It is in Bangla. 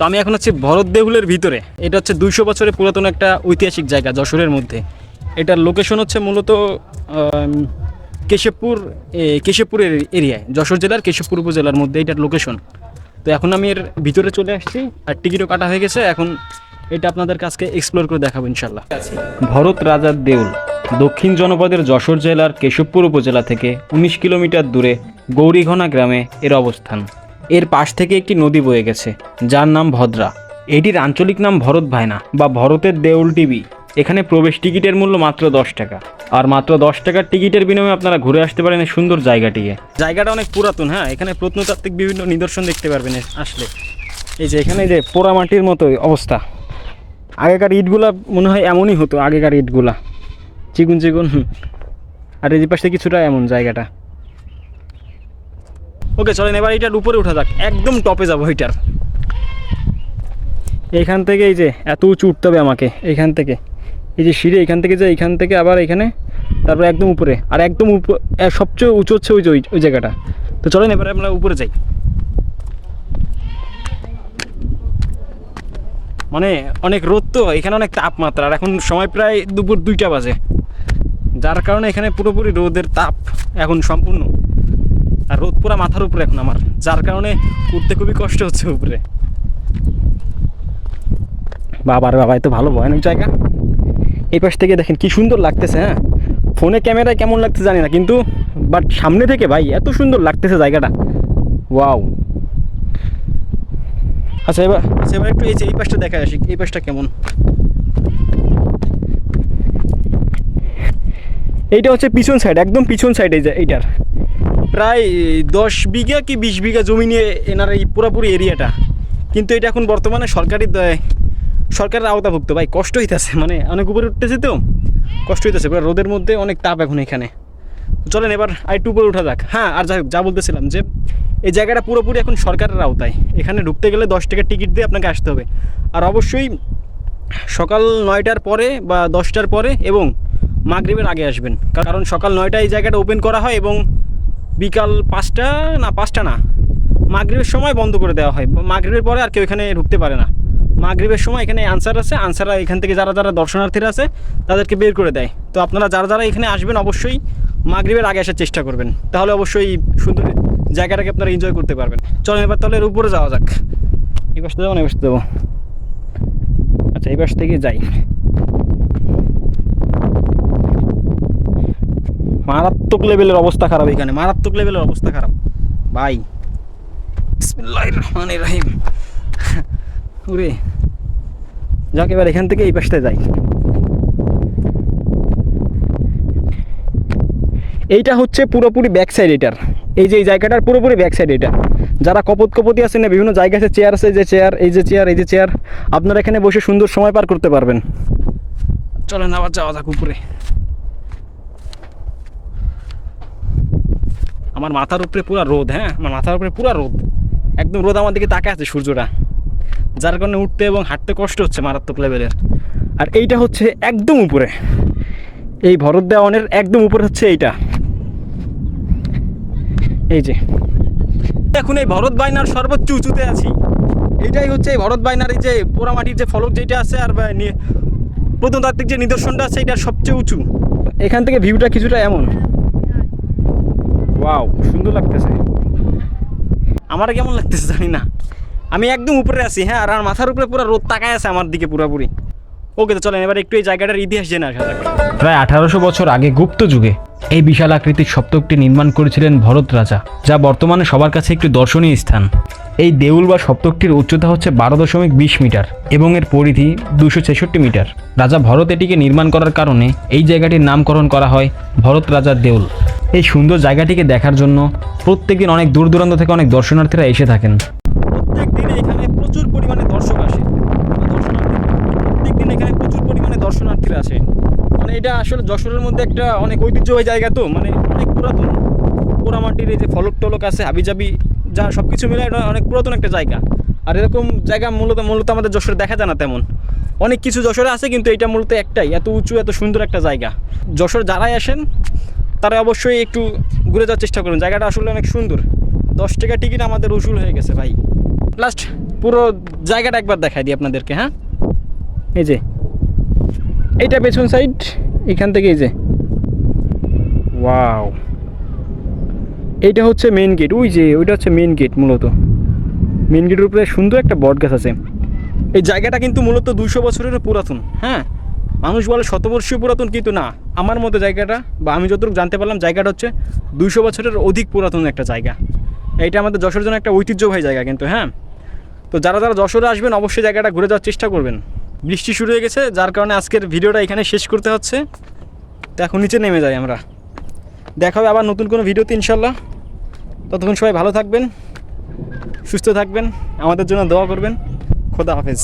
তো আমি এখন হচ্ছে ভরত দেহুলের ভিতরে। এটা হচ্ছে দুইশো বছরের পুরাতন একটা ঐতিহাসিক জায়গা, যশোরের মধ্যে। এটার লোকেশন হচ্ছে মূলত কেশবপুর কেশবপুরের এরিয়ায়, যশোর জেলার কেশবপুর উপজেলার মধ্যে এটার লোকেশন তো এখন আমি এর ভিতরে চলে আসছি, আর টিকিটও কাটা হয়ে গেছে। এখন এটা আপনাদের কাছকে এক্সপ্লোর করে দেখাবো ইনশাল্লাহ ভরত রাজার দেউল, দক্ষিণ জনপদের যশোর জেলার কেশবপুর উপজেলা থেকে উনিশ কিলোমিটার দূরে গৌরীঘনা গ্রামে এর অবস্থান। এর পাশ থেকে একটি নদী বয়ে গেছে, যার নাম ভদ্রা। এটির আঞ্চলিক নাম ভরত ভাইনা বা ভরতের দেউল টিভি। এখানে প্রবেশ টিকিটের মূল্য মাত্র দশ টাকা। আর মাত্র দশ টাকার টিকিটের বিনিময়ে আপনারা ঘুরে আসতে পারেন এই সুন্দর জায়গাটিকে। জায়গাটা অনেক পুরাতন হ্যাঁ? এখানে প্রত্নতাত্ত্বিক বিভিন্ন নিদর্শন দেখতে পারবেন আসলে। এই যে এখানে যে পোড়ামাটির মতো অবস্থা। আগেকার ইটগুলা মনে হয় এমনই হতো, আগেকার ইটগুলা। চিকুন চিকুন। আর এই পাশে কিছুটা এমন জায়গাটা। ওকে, চলেন, এবার এটার উপরে উঠা যাক। একদম টপে যাব এটার এইখান থেকে এই যে, এত উঁচু উঠতে হবে আমাকে, এইখান থেকে। এই যে সিঁড়ি এখান থেকে যে, এইখান থেকে আবার এখানে, তারপর একদম উপরে। আর একদম সবচেয়ে উঁচু হচ্ছে ওই যে ওই জায়গাটা। তো চলেন, এবারে আমরা উপরে যাই। মানে অনেক রোদ তো, এখানে অনেক তাপমাত্রা। আর এখন সময় প্রায় দুপুর দুইটা বাজে। যার কারণে এখানে পুরোপুরি রোদের তাপ এখন সম্পূর্ণ। আর রোদ পুরা মাথার উপরে এখন আমার, যার কারণে উঠতে খুবই কষ্ট হচ্ছে উপরে। বাবার বাবা এত ভালো, ভয়ানক জায়গা। এই পাশ থেকে দেখেন কি সুন্দর লাগতেছে হ্যাঁ? ফোনে ক্যামেরায় কেমন লাগতেছে জানি না, কিন্তু বাট সামনে থেকে ভাই, এত সুন্দর লাগতেছে জায়গাটা। ওয়াও। আচ্ছা এবার আচ্ছা এবার একটু এই যে, এই পাশটা দেখা আসি, এই পাশটা কেমন? এইটা হচ্ছে পিছন সাইড একদম পিছন সাইড এই যে, এইটার। প্রায় দশ বিঘা কি বিশ বিঘা জমি নিয়ে এনার এই পুরোপুরি এরিয়াটা। কিন্তু এটা এখন বর্তমানে সরকারি সরকারের আওতাভুক্ত। ভাই, কষ্ট হইতেছে মানে অনেক উপরে উঠতেছে তো। কষ্ট হইতেছে, পুরো রোদের মধ্যে অনেক তাপ এখন এখানে। চলেন এবার আর একটু উপরে উঠা যাক। হ্যাঁ আর যাই যা বলতেছিলাম যে, এই জায়গাটা পুরোপুরি এখন সরকারের আওতায়। এখানে ঢুকতে গেলে দশ টাকার টিকিট দিয়ে আপনাকে আসতে হবে। আর অবশ্যই সকাল নয়টার পরে বা দশটার পরে এবং মাগরিবের আগে আসবেন। কারণ সকাল নয়টায় এই জায়গাটা ওপেন করা হয় এবং বিকাল পাঁচটা না পাঁচটা না। মাগরিবের সময় বন্ধ করে দেওয়া হয়। মাগরিবের পরে আর কেউ এখানে ঢুকতে পারে না। মাগরিবের সময় এখানে আনসার আছে। আনসাররা এখান থেকে যারা যারা দর্শনার্থীরা আছে, তাদেরকে বের করে দেয়। তো আপনারা যারা যারা এখানে আসবেন, অবশ্যই মাগরিবের আগে আসার চেষ্টা করবেন। তাহলে অবশ্যই সুন্দর জায়গাটাকে আপনারা এনজয় করতে পারবেন। চলেন এবার তাহলে এর উপরে যাওয়া যাক। এই পাশে যাব না, এই পাশে যাব। আচ্ছা এই পাশ থেকে যাই। মারাত্মক লেভেলের অবস্থা খারাপ এখানে, মারাত্মক লেভেলের অবস্থা খারাপ। ভাই, বিসমিল্লাহির রহমানির রহিম। ওরে যাক, এবার এখান থেকে এই পাশটা যাই। এইটা হচ্ছে পুরোপুরি ব্যাক সাইড এটার। এই যে এই জায়গাটার পুরোপুরি ব্যাক সাইড এটা। যারা কপত কপতি আছে না, বিভিন্ন জায়গা আছে চেয়ার আছে যে চেয়ার এই যে চেয়ার এই যে চেয়ার আপনারা এখানে বসে সুন্দর সময় পার করতে পারবেন। চলেন, আবার যাওয়া যাক উপরে। আমার মাথার উপরে পুরো রোদ হ্যাঁ? আমার মাথার উপরে পুরো রোদ। একদম রোদ আমার দিকে তাকে আছে সূর্যটা। যার কারণে উঠতে এবং হাঁটতে কষ্ট হচ্ছে মারাত্মক লেভেলের আর এইটা হচ্ছে একদম উপরে। এই ভরত দেওয়ানের একদম উপরে হচ্ছে এইটা। এই যে। এখন এই ভরত বাইনার সর্বোচ্চ উঁচুতে আছি। এইটাই হচ্ছে এই ভরত বাইনার এই যে পোড়ামাটির যে ফলক যেটা আছে আর প্রত্নতাত্ত্বিক যে নিদর্শনটা আছে এটা সবচেয়ে উঁচু। এখান থেকে ভিউটা কিছুটা এমন। ওয়াও সুন্দর লাগতেছে। আমার কেমন লাগতেছে জানি না। আমি একদম উপরে আছি হ্যাঁ আর মাথার উপরে পুরো রোদ তাকায় আছে আমার দিকে পুরোপুরি। ওকে তো চলেন, এবার একটু এই জায়গাটার ইতিহাস জেনে আসা যাক। প্রায় আঠারোশো বছর আগে গুপ্ত যুগে এই বিশাল আকৃতির সপ্তকটি নির্মাণ করেছিলেন ভরত রাজা, যা বর্তমানে সবার কাছে একটি দর্শনীয় স্থান। এই দেউল বা সপ্তকটির উচ্চতা হচ্ছে বারো দশমিক বিশ মিটার এবং এর পরিধি দুশো ছেষট্টি মিটার। রাজা ভরত এটিকে নির্মাণ করার কারণে এই জায়গাটির নামকরণ করা হয় ভরত রাজার দেউল। এই সুন্দর জায়গাটিকে দেখার জন্য প্রত্যেকদিন অনেক দূর দূরান্ত থেকে অনেক দর্শনার্থীরা এসে থাকেন। প্রত্যেক দিন এখানে প্রচুর পরিমাণে দর্শক আসে। প্রত্যেক দিন এখানে প্রচুর পরিমাণে দর্শনার্থীরা আসে। মানে এটা আসলে যশোরের মধ্যে একটা অনেক ঐতিহ্যবাহী জায়গা তো মানে অনেক পুরাতন। পোড়ামাটির এই যে ফলক টলক আছে, হাবিজাবি, যা সব কিছু মিলে এটা অনেক পুরাতন একটা জায়গা। আর এরকম জায়গা মূলত মূলত আমাদের যশোরে দেখা যায় না তেমন। অনেক কিছু যশোরে আছে, কিন্তু এটা মূলত একটাই, এত উঁচু, এত সুন্দর একটা জায়গা। যশোর যারাই আসেন তারা অবশ্যই একটু ঘুরে যাওয়ার চেষ্টা করুন। জায়গাটা আসলে অনেক সুন্দর। দশ টাকা টিকিট আমাদের উসুল হয়ে গেছে ভাই। লাস্ট পুরো জায়গাটা একবার দেখাই দিই আপনাদেরকে হ্যাঁ? এই যে। এইটা পেছন সাইড এখান থেকে এই যে। ওয়াও এইটা হচ্ছে মেন গেট ওই যে, ওইটা হচ্ছে মেন গেট মূলত। মেন গেটের উপরে সুন্দর একটা বট গাছ আছে। এই জায়গাটা কিন্তু মূলত দুশো বছরেরও পুরাতন হ্যাঁ? মানুষ বলে শতবর্ষীয় পুরাতন কিন্তু না। আমার মতো জায়গাটা, বা আমি যতটুকু জানতে পারলাম, জায়গাটা হচ্ছে দুইশো বছরের অধিক পুরাতন একটা জায়গা। এইটা আমাদের যশোর জন্য একটা ঐতিহ্যবাহী জায়গা কিন্তু হ্যাঁ? তো যারা যারা যশোরে আসবেন, অবশ্যই জায়গাটা ঘুরে যাওয়ার চেষ্টা করবেন। বৃষ্টি শুরু হয়ে গেছে, যার কারণে আজকের ভিডিওটা এখানে শেষ করতে হচ্ছে। তো এখন নিচে নেমে যাই আমরা। দেখা হবে আবার নতুন কোনো ভিডিওতে ইনশাল্লাহ ততক্ষণ সবাই ভালো থাকবেন, সুস্থ থাকবেন, আমাদের জন্য দোয়া করবেন। খোদা হাফেজ।